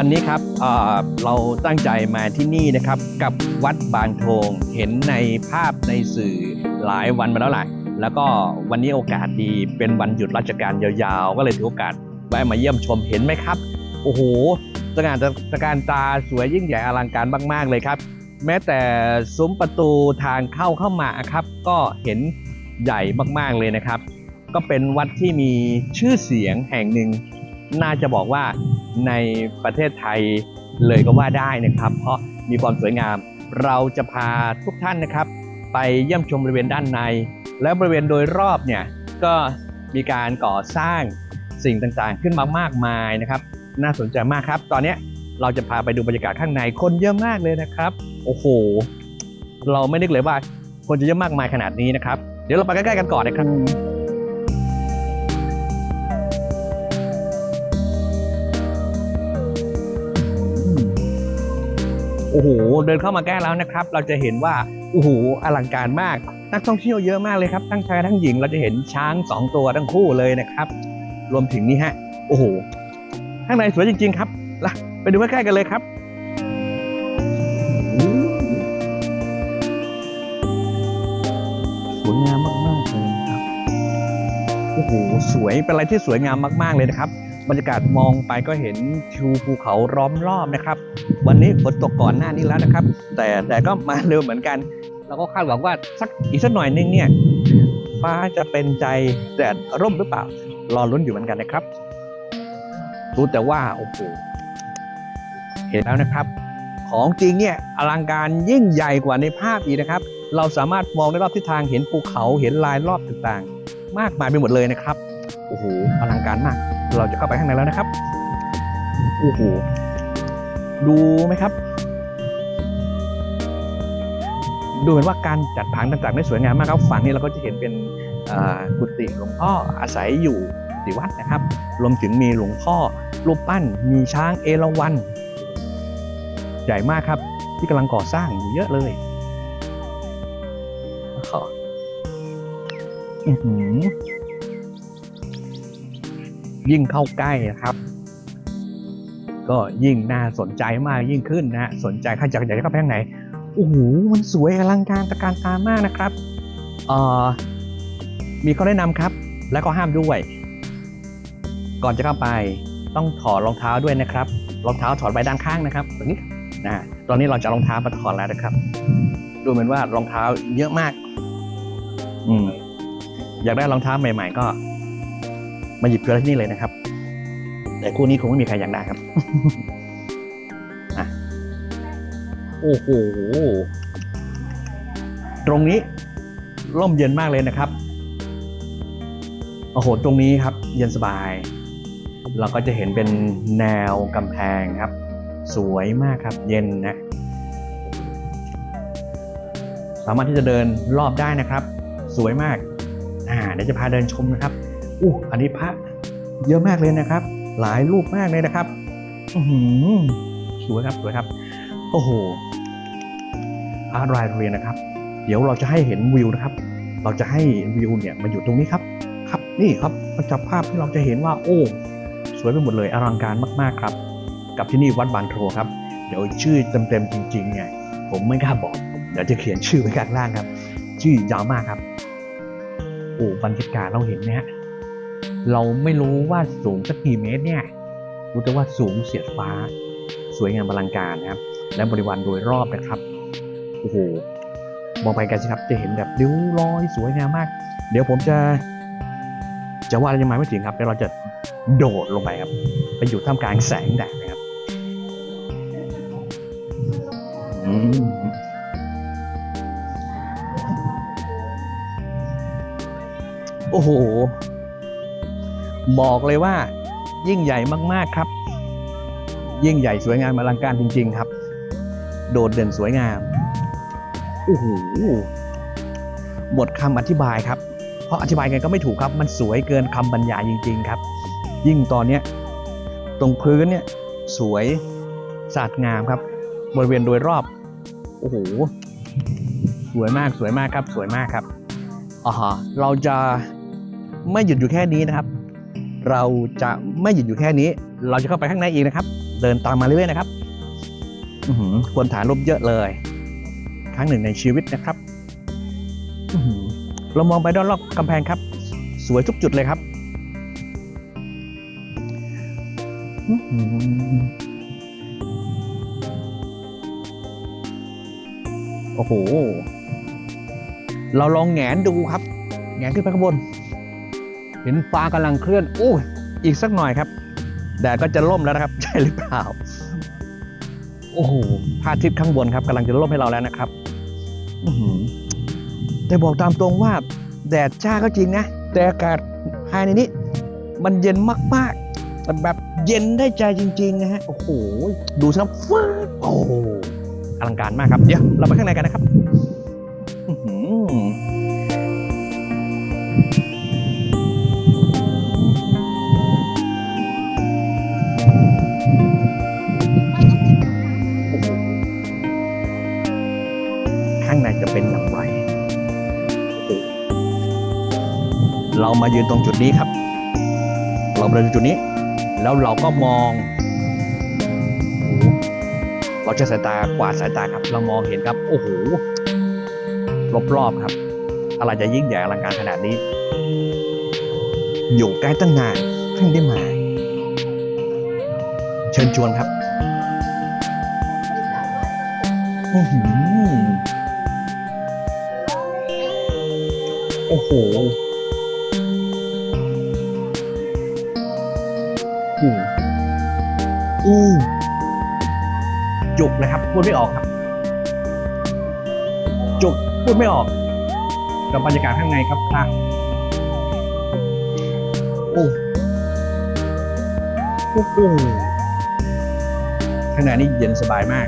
วันนี้ครับเเราตั้งใจมาที่นี่นะครับกับวัดบางโทงเห็นในภาพในสื่อหลายวันมาแล้วแหละแล้วก็วันนี้โอกาสดีเป็นวันหยุดราชการยาวๆ ก็เลยถือโอกาสแวะมาเยี่ยมชมเห็นไหมครับ โอ้โหตระการตะการตาสวยยิ่งใหญ่อลังการมาก ๆเลยครับ แม้แต่ซุ้มประตูทางเข้าเข้ามาครับ ก็เห็นใหญ่มากๆเลยนะครับ ก็เป็นวัดที่มีชื่อเสียงแห่งหนึ่ง น่าจะบอกว่า ในประเทศไทยเลยก็ว่าได้นะครับ เพราะมีความสวยงาม เราจะพาทุกท่านนะครับ ไปเยี่ยมชมบริเวณด้านใน และบริเวณโดยรอบเนี่ยก็มีการก่อสร้างสิ่งต่างๆ ขึ้นมามากมายนะครับ น่าสนใจมากครับ ตอนนี้เราจะพาไปดูบรรยากาศข้างในคนเยอะมากเลยนะครับ โอ้โห เราไม่นึกเลยว่าคนจะเยอะมากมายขนาดนี้นะครับ เดี๋ยวเราไปใกล้ๆกันก่อนนะครับ อ้โหเดินเข้ามาใกล้แล้วนะครับ เราจะเห็นว่าโอ้โหอลังการมาก นักท่องเที่ยวเยอะมากเลยครับทั้งชายทั้งหญิงเราจะเห็นช้างสองตัวทั้งคู่เลยนะครับ รวมถึงนี่ฮะโอ้โหข้างในสวยจริง ๆ ครับล่ะไปดูใกล้ๆกันเลยครับสวยงามมากๆเลยนะครับโอ้โหสวยเป็นอะไรที่สวยงามมาก ๆเลยนะครับบรรยากาศมองไปก็เห็นทิวภูเขาล้อมรอบนะครับ วันนี้ฝนตกก่อนหน้านี้แล้วนะครับ แต่แต่ก็มาเร็วเหมือนกัน เราก็คาดหวังว่าสักอีกสักหน่อยนึงเนี่ยฟ้าจะเป็นใจแดดร่มหรือเปล่ารอลุ้นอยู่เหมือนกันนะครับ รู้แต่ว่าโอ้โหเห็นแล้วนะครับ ของจริงเนี่ยอลังการยิ่งใหญ่กว่าในภาพอีกนะครับ เราสามารถมองได้รอบทิศทางเห็นภูเขาเห็นลายรอบต่างๆ มากมายไปหมดเลยนะครับโอ้โหอลังการมาก เราจะเข้าไปข้างในแล้วนะครับโอ้โห ดูไหมครับ ดูเหมือนว่าการจัดผังต่างๆได้สวยงามมากครับฝั่งนี้เราก็จะเห็นเป็นกุฏิหลวงพ่ออาศัยอยู่ที่วัดนะครับ รวมถึงมีหลวงพ่อรูปปั้น มีช้างเอราวัณใหญ่มากครับที่กำลังก่อสร้างอยู่เยอะเลยขอยิ่งเข้าใกล้นะครับ ก็ยิ่งน่าสนใจมากยิ่งขึ้นนะสนใจใครอยากอยากจะเข้าไปข้างในโอ้โหมันสวยอลังการตะการตามากนะครับมีข้อแนะนำครับ และก็ห้ามด้วย ก่อนจะเข้าไปต้องถอดรองเท้าด้วยนะครับรองเท้าถอดไว้ด้านข้างนะครับตรงนี้นะตอนนี้เราจะรองเท้ามาถอดแล้วนะครับ ดูเหมือนว่ารองเท้าเยอะมาก อืมอยากได้รองเท้าใหม่ ๆ ก็ มาหยิบเกลือที่นี่เลยนะครับ แต่คู่นี้คงไม่มีใครอยากได้ครับอะโอ้โห ตรงนี้ร่มเย็นมากเลยนะครับ โอ้โห ตรงนี้ครับ เย็นสบาย เราก็จะเห็นเป็นแนวกำแพงครับ สวยมากครับ เย็นนะ สามารถที่จะเดินรอบได้นะครับ สวยมาก อ่า เดี๋ยวจะพาเดินชมนะครับอู้อันนี้พระเยอะมากเลยนะครับ หลายรูปมากเลยนะครับอือหือสวยครับสวยครับ โอ้โหอาร์ตรายเรียนนะครับ เดี๋ยวเราจะให้เห็นวิวนะครับ เราจะให้วิวเนี่ยมาอยู่ตรงนี้ครับ ครับนี่ครับมันจับภาพที่เราจะเห็นว่า โอ้ สวยไปหมดเลยอลังการมาก ๆครับ กับที่นี่วัดบางโทครับ เดี๋ยวชื่อเต็มๆจริงๆเนี่ยผมไม่กล้าบอก เดี๋ยวจะเขียนชื่อไว้ข้างล่างครับ ชื่อยาวมากครับ โอ้บรรยากาศเราเห็นไหมฮะ เราไม่รู้ว่าสูงสักกี่เมตรเนี่ยรู้แต่ว่าสูงเสียดฟ้า สวยงามอลังการนะครับ และบริวารโดยรอบนะครับโอ้โหมองไปกันสิครับจะเห็นแบบริ้วรอยสวยงามมาก เดี๋ยวผมจะ จะว่าอะไรยังไงไม่ถึงครับเดี๋ยวเราจะโดดลงไปครับ ไปอยู่ท่ามกลางแสงแดดนะครับโอ้โห บอกเลยว่ายิ่งใหญ่มากๆครับ ยิ่งใหญ่สวยงามอลังการจริง ๆ ครับ โดดเด่นสวยงามโอ้โหหมดคำอธิบายครับ เพราะอธิบายไงก็ไม่ถูกครับ มันสวยเกินคำบรรยายจริง ๆ ครับ ยิ่งตอนเนี้ตรงพื้นเนี่ยสวยสะอาดงามครับ บริเวณโดยรอบ โอ้โห สวยมากสวยมากครับ สวยมากครับอ๋อฮะเราจะไม่หยุดอยู่แค่นี้นะครับ เราจะไม่หยุดอยู่แค่นี้ เราจะเข้าไปข้างในอีกนะครับ เดินตามมาเรื่อยๆนะครับอื้อหือควรถ่ายรูปเยอะเลย ครั้งหนึ่งในชีวิตนะครับอื้อหือเรามองไปด้านรอบกำแพงครับ สวยทุกจุดเลยครับอื้อหือโอ้โห เราลองแหงนดูครับแหงนขึ้นไปข้างบน เห็นฟ้ากำลังเคลื่อนโอ้อีกสักหน่อยครับแดดก็จะล่มแล้วนะครับ ใช่หรือเปล่า โอ้โหพระอาทิตย์ข้างบนครับกำลังจะล่มให้เราแล้วนะครับอแต่บอกตามตรงว่า แดดจ้าก็จริงนะ แต่อากาศภายในนี้ มันเย็นมากๆมันแบบเย็นได้ใจจริงๆนะฮะโอ้โหดูสิครับฟ้าโอ้โหอลังการมากครับเดี๋ยวเราไปข้างในกันนะครับ มายืนตรงจุดนี้ครับ เรามายืนจุดนี้ แล้วเราก็มอง เราจะสายตากวาดสายตาครับ เรามองเห็นครับ โอ้โหรอบๆครับ อะไรจะยิ่งใหญ่อลังการขนาดนี้ อยู่ใกล้ตั้งนานเพิ่งได้มา เชิญชวนครับอื้อหือโอ้โห อู้จุกนะครับ พูดไม่ออกครับ จุกพูดไม่ออกกับบรรยากาศข้างในครับพระโอ้โอ้โหข้างในนี่เย็นสบายมาก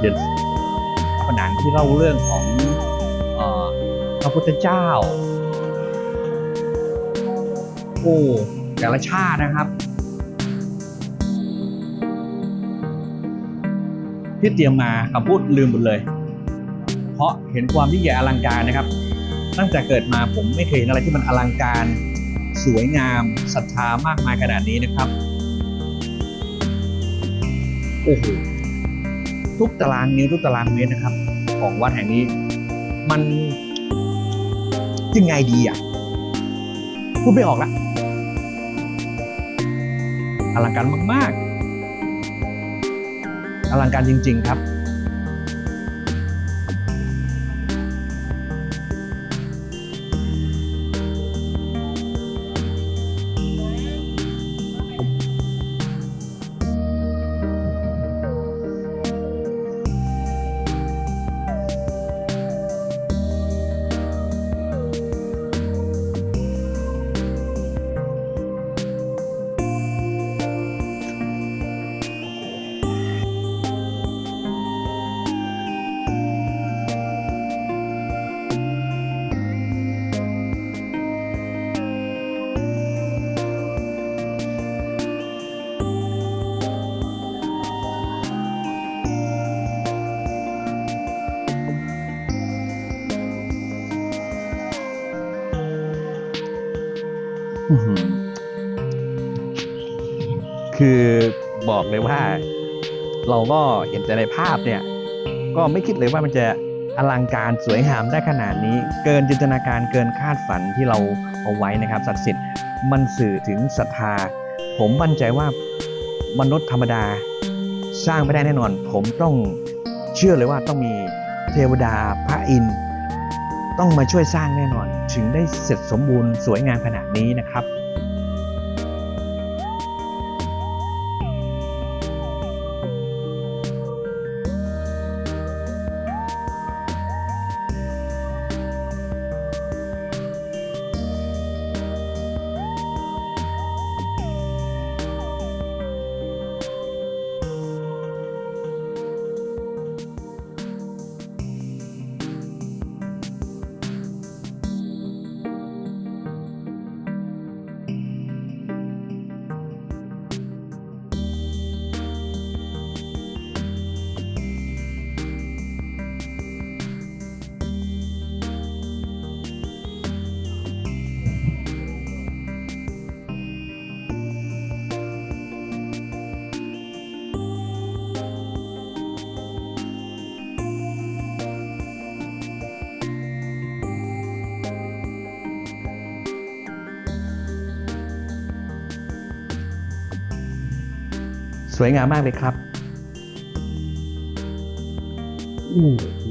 เย็นผนังที่เล่าเรื่องของพระพุทธเจ้า โอ้แต่ละชาตินะครับ ที่เตรียมมาคำพูดลืมหมดเลย เพราะเห็นความยิ่งใหญ่อลังการนะครับ ตั้งแต่เกิดมาผมไม่เคยเห็นอะไรที่มันอลังการ สวยงามศรัทธามากมายขนาดนี้นะครับโอ้โหทุกตารางนิ้วทุกตารางเมตรนะครับ ของวัดแห่งนี้ มันยังไงดีอะพูดไม่ออกละอลังการมาก ๆ อลังการจริง ๆ ครับ คือบอกเลยว่า เราก็เห็นแต่ในภาพเนี่ย ก็ไม่คิดเลยว่ามันจะอลังการสวยงามได้ขนาดนี้ เกินจินตนาการเกินคาดฝันที่เราเอาไว้นะครับศักดิ์สิทธิ์มันสื่อถึงศรัทธา ผมมั่นใจว่ามนุษย์ธรรมดา สร้างไม่ได้แน่นอน ผมต้องเชื่อเลยว่าต้องมีเทวดาพระอินทร์ ต้องมาช่วยสร้างแน่นอน ถึงได้เสร็จสมบูรณ์สวยงามขนาดนี้นะครับ สวยงามมากเลยครับโอ้โห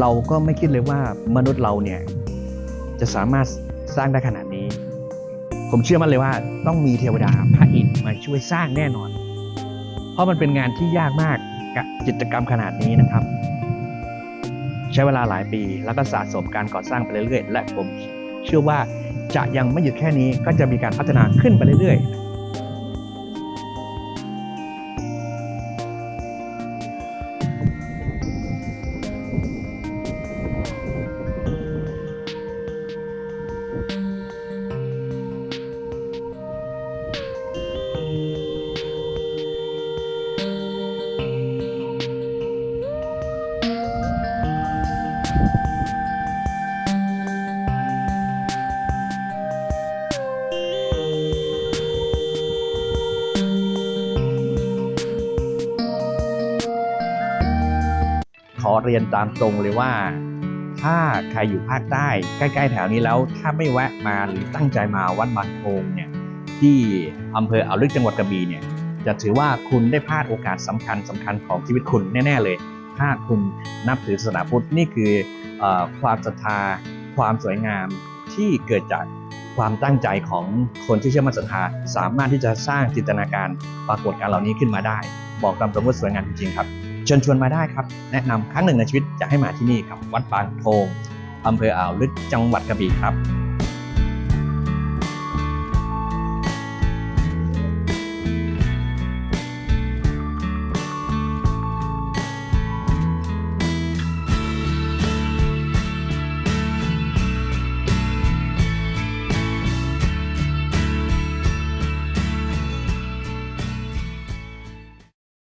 เราก็ไม่คิดเลยว่ามนุษย์เราเนี่ย จะสามารถสร้างได้ขนาดนี้ ผมเชื่อมั่นเลยว่าต้องมีเทวดาพระอินทร์มาช่วยสร้างแน่นอน เพราะมันเป็นงานที่ยากมากกับจิตรกรรมขนาดนี้นะครับ ใช้เวลาหลายปี แล้วก็สะสมการก่อสร้างไปเรื่อยๆ และผมเชื่อว่าจะยังไม่หยุดแค่นี้ก็จะมีการพัฒนาขึ้นไปเรื่อยๆ เรียนตามตรงเลยว่า ถ้าใครอยู่ภาคใต้ใกล้ๆแถวนี้แล้ว ถ้าไม่แวะมาหรือตั้งใจมาวัดบางโพงเนี่ยที่อำเภออ่าวลึกจังหวัดกระบี่เนี่ยจะถือว่าคุณได้พลาดโอกาสสำคัญสำคัญของชีวิตคุณแน่ ๆ เลย ถ้าคุณนับถือศาสนาพุทธนี่คืออความศรัทธา ความสวยงามที่เกิดจากความตั้งใจของคนที่เชื่อมั่นศรัทธาสามารถที่จะสร้างจินตนาการปรากฏการเหล่านี้ขึ้นมาได้ บอกตามตรงว่าสวยงามจริงๆครับ เชิญชวนมาได้ครับ แนะนำครั้งหนึ่งในชีวิตจะให้มาที่นี่ครับ วัดบางโทงอำเภออ่าวลึกจังหวัดกระบี่ครับ